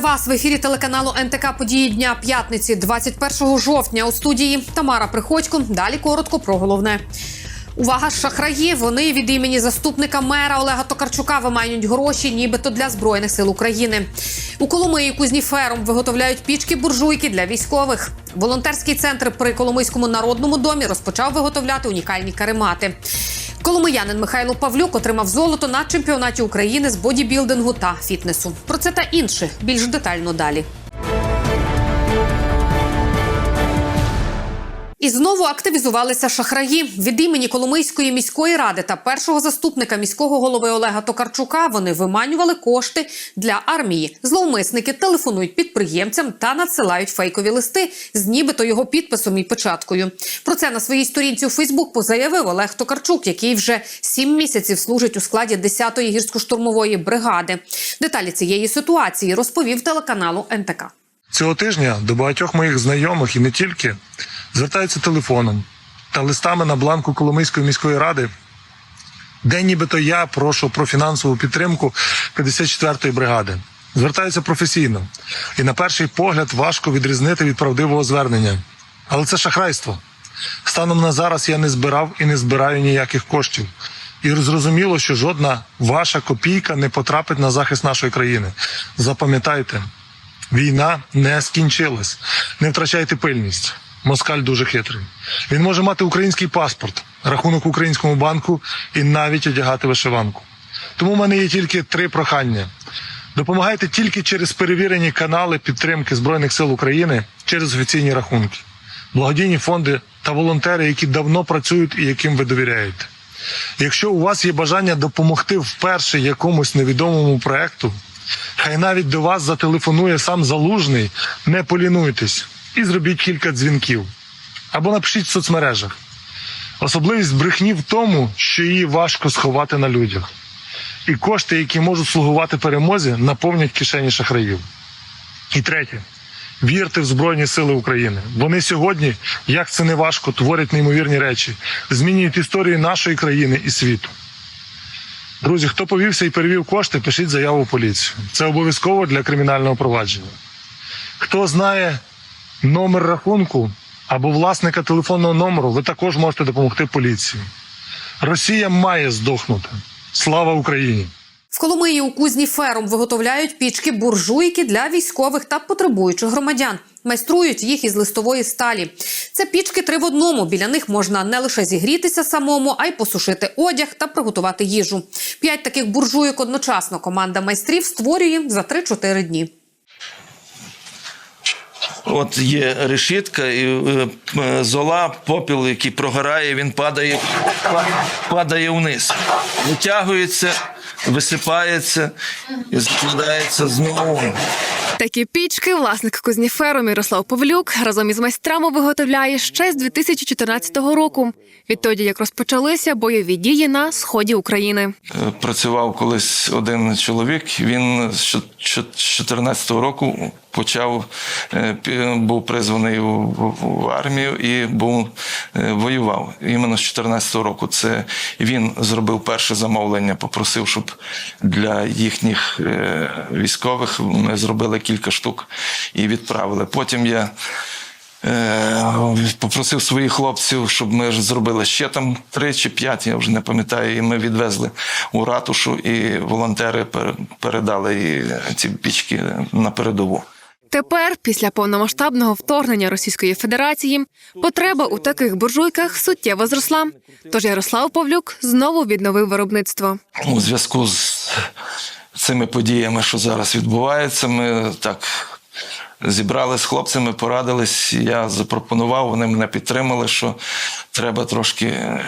Вас в ефірі телеканалу НТК Події дня п'ятниці, 21 жовтня. У студії Тамара Приходько. Далі коротко про головне. Увага, шахраї. Вони від імені заступника мера Олега Токарчука виманюють гроші, нібито для збройних сил України. У Коломиї кузніфером виготовляють пічки буржуйки для військових. Волонтерський центр при Коломийському народному домі розпочав виготовляти унікальні каремати. Коломиянин Михайло Павлюк отримав золото на чемпіонаті України з бодібілдингу та фітнесу. Про це та інше більш детально далі. І знову активізувалися шахраї від імені Коломийської міської ради та першого заступника міського голови Олега Токарчука. Вони виманювали кошти для армії. Зловмисники телефонують підприємцям та надсилають фейкові листи з нібито його підписом і печаткою. Про це на своїй сторінці у Фейсбук позаявив Олег Токарчук, який вже сім місяців служить у складі 10-ї гірсько-штурмової бригади. Деталі цієї ситуації розповів телеканалу НТК. Цього тижня до багатьох моїх знайомих і не тільки звертаються телефоном та листами на бланку Коломийської міської ради, де нібито я прошу про фінансову підтримку 54-ї бригади. Звертаються професійно, і на перший погляд важко відрізнити від правдивого звернення. Але це шахрайство. Станом на зараз я не збирав і не збираю ніяких коштів. І зрозуміло, що жодна ваша копійка не потрапить на захист нашої країни. Запам'ятайте, Війна не скінчилась. Не втрачайте пильність. Москаль дуже хитрий. Він може мати український паспорт, рахунок в українському банку і навіть одягати вишиванку. Тому в мене є тільки три прохання. Допомагайте тільки через перевірені канали підтримки Збройних сил України через офіційні рахунки, благодійні фонди та волонтери, які давно працюють і яким ви довіряєте. Якщо у вас є бажання допомогти вперше якомусь невідомому проекту, хай навіть до вас зателефонує сам залужний, не полінуйтесь і зробіть кілька дзвінків. Або напишіть в соцмережах. Особливість брехні в тому, що її важко сховати на людях. І кошти, які можуть слугувати перемозі, наповнять кишені шахраїв. І третє. Вірте в Збройні Сили України. Вони сьогодні, як це не важко, творять неймовірні речі, змінюють історію нашої країни і світу. Друзі, хто повівся і перевів кошти, пишіть заяву в поліцію. Це обов'язково для кримінального провадження. Хто знає номер рахунку або власника телефонного номеру, ви також можете допомогти поліції. Росія має здохнути. Слава Україні! В Коломиї у кузні ферум виготовляють пічки буржуйки для військових та потребуючих громадян. Майструють їх із листової сталі. Це пічки три в одному. Біля них можна не лише зігрітися самому, а й посушити одяг та приготувати їжу. П'ять таких буржуйок одночасно команда майстрів створює за 3-4 дні. От є решітка, і е, е, зола, попіл, який прогорає, він падає, падає вниз. Витягується, висипається і закладається знову. Такі пічки власник кузніферу Мірослав Павлюк разом із майстрами виготовляє ще з 2014 року. Відтоді як розпочалися бойові дії на сході України. Е, Працював колись один чоловік. Він з 2014 року почав е, був призваний в, армію і був е, воював. Іменно з 2014 року. Це він зробив перше замовлення, попросив, щоб для їхніх е, військових ми зробили кілька штук і відправили. Потім я. Попросив своїх хлопців, щоб ми зробили ще там три чи п'ять, я вже не пам'ятаю. І ми відвезли у ратушу, і волонтери пер- передали ці пічки на передову. Тепер, після повномасштабного вторгнення Російської Федерації, потреба у таких буржуйках суттєво зросла. Тож Ярослав Павлюк знову відновив виробництво. У зв'язку з цими подіями, що зараз відбувається, ми так зібрали з хлопцями, порадились. Я запропонував, вони мене підтримали, що треба трошки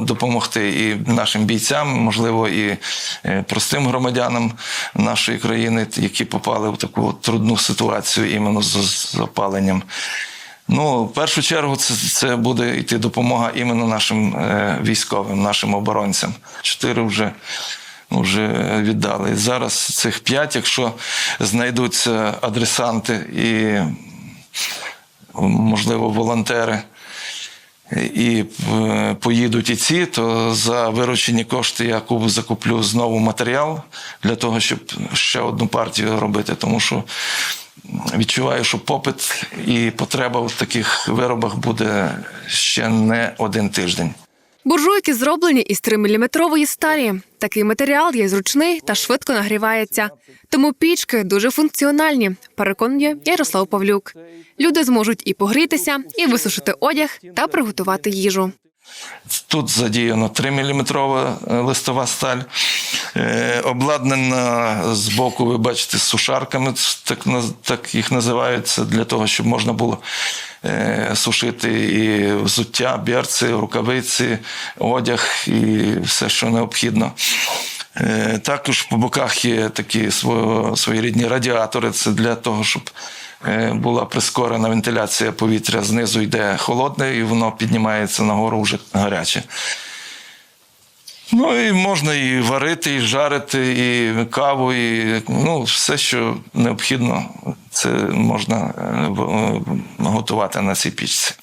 допомогти і нашим бійцям, можливо, і е, простим громадянам нашої країни, які попали в таку трудну ситуацію іменно з, опаленням. Ну, в першу чергу, це, це буде йти допомога іменно нашим е, військовим, нашим оборонцям. Чотири вже, вже віддали. Зараз цих п'ять, якщо знайдуться адресанти і, можливо, волонтери. І е, поїдуть і ці, то за виручені кошти я куп- закуплю знову матеріал для того, щоб ще одну партію робити, тому що відчуваю, що попит і потреба в таких виробах буде ще не один тиждень. Буржуйки зроблені із 3-мм сталі. Такий матеріал є зручний та швидко нагрівається. Тому пічки дуже функціональні, переконує Ярослав Павлюк. Люди зможуть і погрітися, і висушити одяг та приготувати їжу. Тут задіяно 3-мм листова сталь, е, обладнана з боку, ви бачите, з сушарками, так, їх називаються, для того, щоб можна було е, сушити і взуття, берці, рукавиці, одяг і все, що необхідно. Е, Також по боках є такі своєрідні радіатори. Це для того, щоб е, була прискорена вентиляція повітря. Знизу йде холодне, і воно піднімається нагору вже гаряче. Ну і можна і варити, і жарити, і каву, і ну, все, що необхідно, це можна е, е, готувати на цій пічці.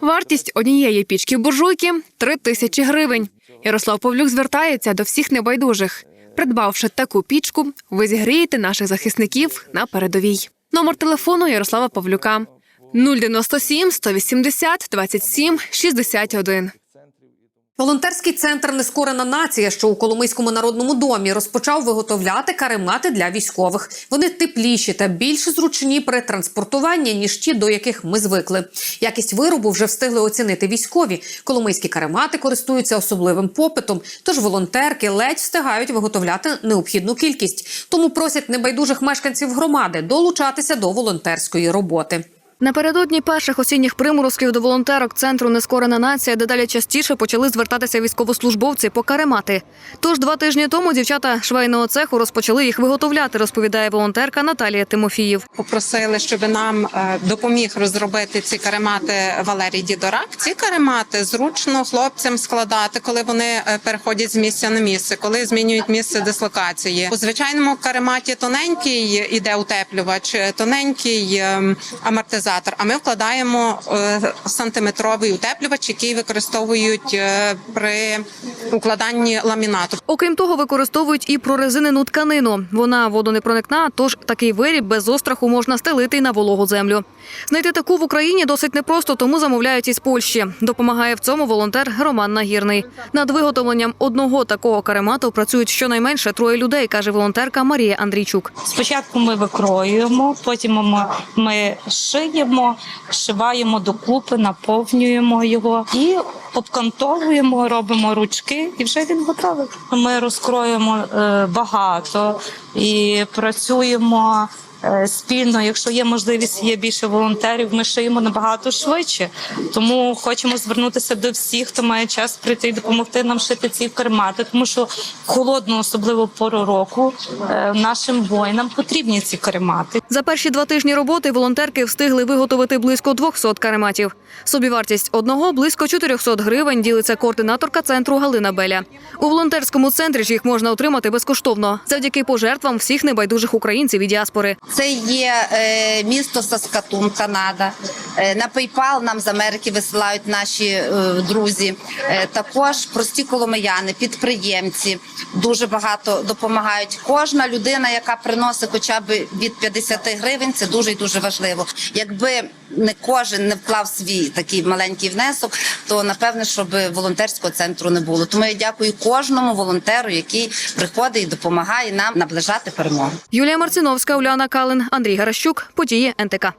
Вартість однієї пічки буржуйки три тисячі гривень. Ярослав Павлюк звертається до всіх небайдужих. Придбавши таку пічку, ви зігрієте наших захисників на передовій. Номер телефону Ярослава Павлюка 097 180 27 61. Волонтерський центр Нескорена нація, що у Коломийському народному домі, розпочав виготовляти каремати для військових. Вони тепліші та більш зручні при транспортуванні, ніж ті, до яких ми звикли. Якість виробу вже встигли оцінити військові. Коломийські каремати користуються особливим попитом, тож волонтерки ледь встигають виготовляти необхідну кількість. Тому просять небайдужих мешканців громади долучатися до волонтерської роботи. Напередодні перших осінніх приморозків до волонтерок центру Нескорена нація дедалі частіше почали звертатися військовослужбовці по каремати. Тож два тижні тому дівчата швейного цеху розпочали їх виготовляти, розповідає волонтерка Наталія Тимофіїв. Попросили, щоб нам е, допоміг розробити ці каремати Валерій Дідорак. Ці каремати зручно хлопцям складати, коли вони е, переходять з місця на місце, коли змінюють місце дислокації. У звичайному карематі тоненький іде утеплювач, е, тоненький ем, амортизатор. А ми вкладаємо е, сантиметровий утеплювач, який використовують е, при укладанні ламінату. Окрім того, використовують і прорезинену тканину. Вона водонепроникна, тож такий виріб без остраху можна стелити на вологу землю. Знайти таку в Україні досить непросто, тому замовляють із Польщі. Допомагає в цьому волонтер Роман Нагірний. Над виготовленням одного такого каремату працюють щонайменше троє людей, каже волонтерка Марія Андрійчук. Спочатку ми викроюємо, потім ми, шиємо, шиваємо докупи, наповнюємо його і обкантовуємо, робимо ручки, і вже він готовий. Ми розкроємо е, багато і працюємо. Е, Спільно, якщо є можливість, є більше волонтерів, ми шиємо набагато швидше. Тому хочемо звернутися до всіх, хто має час прийти і допомогти нам шити ці кармати, тому що в холодну, особливо пору року, е, нашим воїнам потрібні ці каремати. За перші два тижні роботи волонтерки встигли виготовити близько 200 карематів. Собівартість одного близько 400 гривень ділиться координаторка центру Галина Беля. У волонтерському центрі ж їх можна отримати безкоштовно завдяки пожертвам всіх небайдужих українців і діаспори. Це є е, місто Саскатун, Канада. Е, на PayPal нам з Америки висилають наші е, друзі. Також прості коломияни, підприємці дуже багато допомагають. Кожна людина, яка приносить хоча б від 50 гривень, це дуже і дуже важливо. Якби не кожен не вклав свій такий маленький внесок, то напевне, щоб волонтерського центру не було. Тому я дякую кожному волонтеру, який приходить і допомагає нам наближати перемогу. Юлія Марциновська, Уляна Калин, Андрій Гаращук. Події НТК.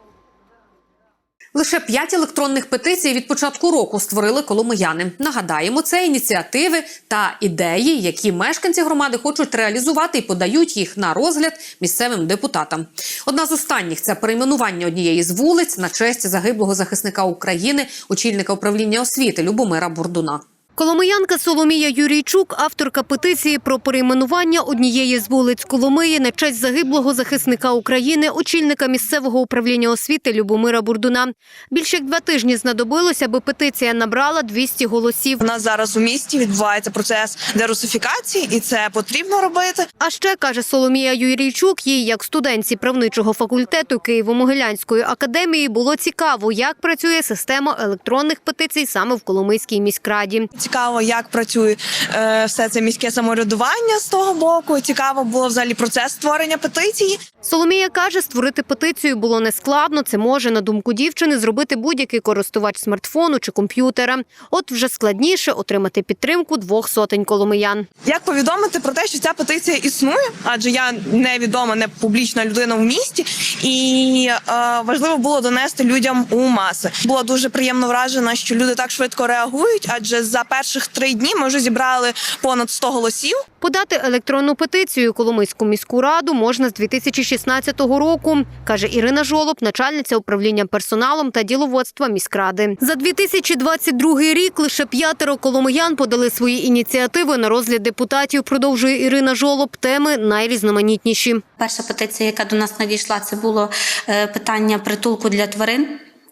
Лише п'ять електронних петицій від початку року створили коломияни. Нагадаємо, це ініціативи та ідеї, які мешканці громади хочуть реалізувати і подають їх на розгляд місцевим депутатам. Одна з останніх це перейменування однієї з вулиць на честь загиблого захисника України, очільника управління освіти Любомира Бурдуна. Коломиянка Соломія Юрійчук, авторка петиції про перейменування однієї з вулиць Коломиї на честь загиблого захисника України, очільника місцевого управління освіти Любомира Бурдуна. Більше як два тижні знадобилося, аби петиція набрала 200 голосів. У нас зараз у місті відбувається процес дерусифікації, і це потрібно робити. А ще каже Соломія Юрійчук, їй, як студентці правничого факультету Києво-Могилянської академії, було цікаво, як працює система електронних петицій саме в Коломийській міськраді. Цікаво, як працює е, все це міське самоврядування з того боку. Цікаво було взагалі процес створення петиції. Соломія каже, створити петицію було нескладно. Це може, на думку дівчини, зробити будь-який користувач смартфону чи комп'ютера. От вже складніше отримати підтримку двох сотень коломиян. Як повідомити про те, що ця петиція існує, адже я невідома, не публічна людина в місті, і е, важливо було донести людям у маси. Була дуже приємно вражена, що люди так швидко реагують, адже за перших три дні ми вже зібрали понад 100 голосів. Подати електронну петицію Коломийську міську раду можна з 2016 року, каже Ірина Жолоб, начальниця управління персоналом та діловодства міськради. За 2022 рік лише п'ятеро коломиян подали свої ініціативи на розгляд депутатів. Продовжує Ірина Жолоб. Теми найрізноманітніші. Перша петиція, яка до нас надійшла, це було е, питання притулку для тварин.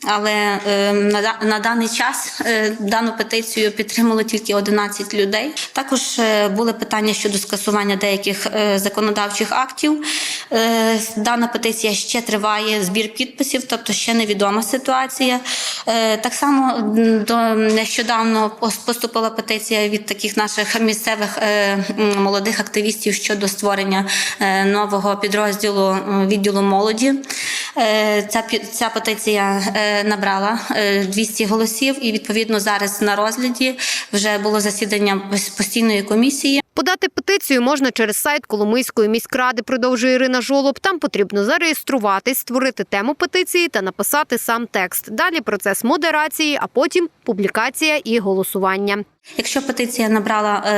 Але е, на, на даний час е, дану петицію підтримали тільки 11 людей. Також е, були питання щодо скасування деяких е, законодавчих актів. Е, дана петиція ще триває збір підписів, тобто ще невідома ситуація. Е, так само до нещодавно поступила петиція від таких наших місцевих е, молодих активістів щодо створення е, нового підрозділу відділу молоді. Е, Ця ця петиція е, набрала е, 200 голосів, і відповідно зараз на розгляді вже було засідання постійної комісії. Подати петицію можна через сайт Коломийської міськради, продовжує Ірина Жолоб. Там потрібно зареєструватись, створити тему петиції та написати сам текст. Далі процес модерації, а потім публікація і голосування. Якщо петиція набрала е,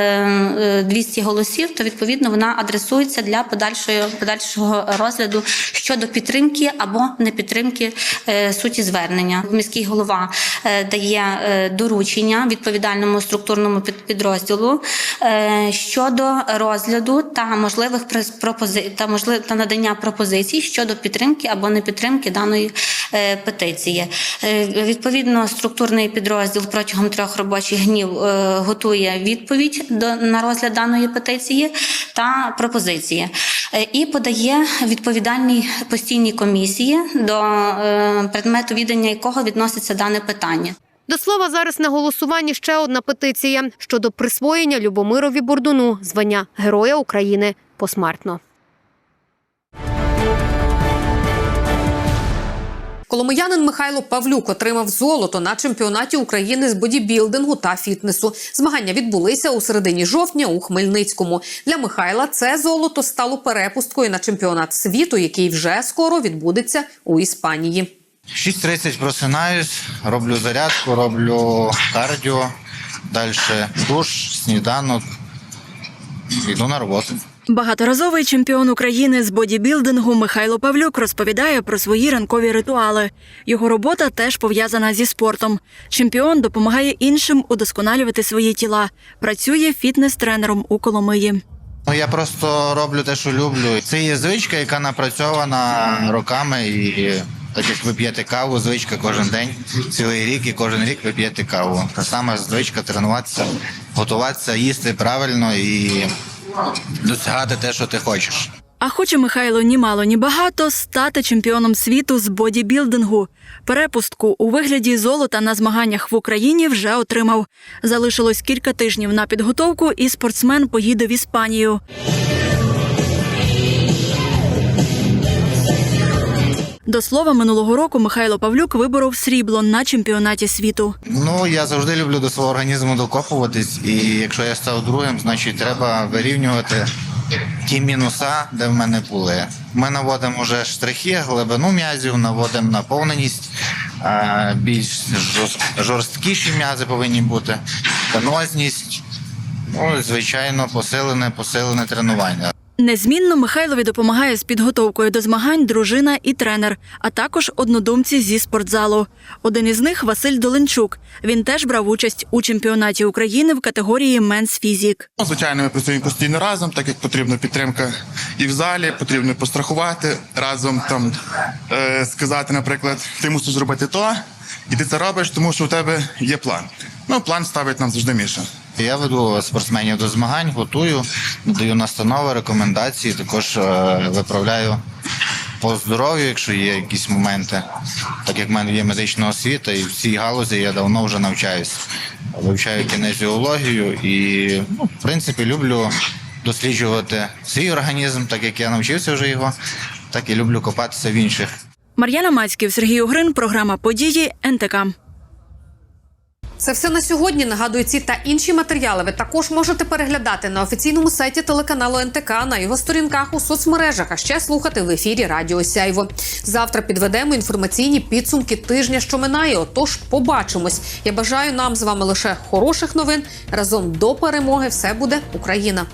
е, 200 голосів, то відповідно вона адресується для подальшої подальшого розгляду щодо підтримки або непідтримки е, суті звернення. Міський голова е, дає е, доручення відповідальному структурному під- підрозділу е, щодо розгляду та можливих пропози- та можлив та надання пропозицій щодо підтримки або непідтримки даної е, петиції. Е, Відповідно, структурний підрозділ протягом трьох робочих днів е, готує відповідь до на розгляд даної петиції та пропозиції. І подає відповідальній постійній комісії, до предмету відання якого відноситься дане питання. До слова, зараз на голосуванні ще одна петиція щодо присвоєння Любомирові Бордуну звання Героя України посмертно. Коломиянин Михайло Павлюк отримав золото на чемпіонаті України з бодібілдингу та фітнесу. Змагання відбулися у середині жовтня у Хмельницькому. Для Михайла це золото стало перепусткою на чемпіонат світу, який вже скоро відбудеться у Іспанії. 6.30 просинаюсь, роблю зарядку, роблю кардіо, далі душ, сніданок, йду на роботу. Багаторазовий чемпіон України з бодібілдингу Михайло Павлюк розповідає про свої ранкові ритуали. Його робота теж пов'язана зі спортом. Чемпіон допомагає іншим удосконалювати свої тіла. Працює фітнес-тренером у Коломиї. Ну, я просто роблю те, що люблю. Це є звичка, яка напрацьована роками. І так як ви п'єте каву, звичка кожен день, цілий рік, і кожен рік ви п'єте каву. Та сама звичка тренуватися, готуватися, їсти правильно і досягати те, що ти хочеш. А хоче Михайло ні мало, ні багато стати чемпіоном світу з бодібілдингу. Перепустку у вигляді золота на змаганнях в Україні вже отримав. Залишилось кілька тижнів на підготовку, і спортсмен поїде в Іспанію. До слова, минулого року Михайло Павлюк виборов срібло на чемпіонаті світу. Ну, я завжди люблю до свого організму докопуватись, і якщо я став другим, значить треба вирівнювати ті мінуса, де в мене були. Ми наводимо вже штрихи, глибину м'язів, наводимо наповненість, більш жорсткіші м'язи повинні бути, тонозність, ну, звичайно, посилене, посилене тренування. Незмінно Михайлові допомагає з підготовкою до змагань дружина і тренер, а також однодумці зі спортзалу. Один із них Василь Доленчук. Він теж брав участь у чемпіонаті України в категорії Менс Фізік. Ну, Звичайно, ми працюємо постійно разом, так як потрібна підтримка і в залі, потрібно пострахувати разом там е, сказати, наприклад, ти мусиш зробити то, і ти це робиш, тому що у тебе є план. Ну, план ставить нам завжди Міша. Я веду спортсменів до змагань, готую, даю настанови, рекомендації, також е, виправляю по здоров'ю, якщо є якісь моменти. Так як в мене є медична освіта, і в цій галузі я давно вже навчаюсь. Вивчаю кінезіологію і, ну, в принципі, люблю досліджувати свій організм, так як я навчився вже його, так і люблю копатися в інших. Мар'яна Мацьків, Сергій Угрин, програма Події НТК. Це все на сьогодні. Нагадую, ці та інші матеріали ви також можете переглядати на офіційному сайті телеканалу НТК на його сторінках у соцмережах, а ще слухати в ефірі Радіо Сяйво. Завтра підведемо інформаційні підсумки тижня, що минає. Отож, побачимось. Я бажаю нам з вами лише хороших новин. Разом до перемоги все буде Україна.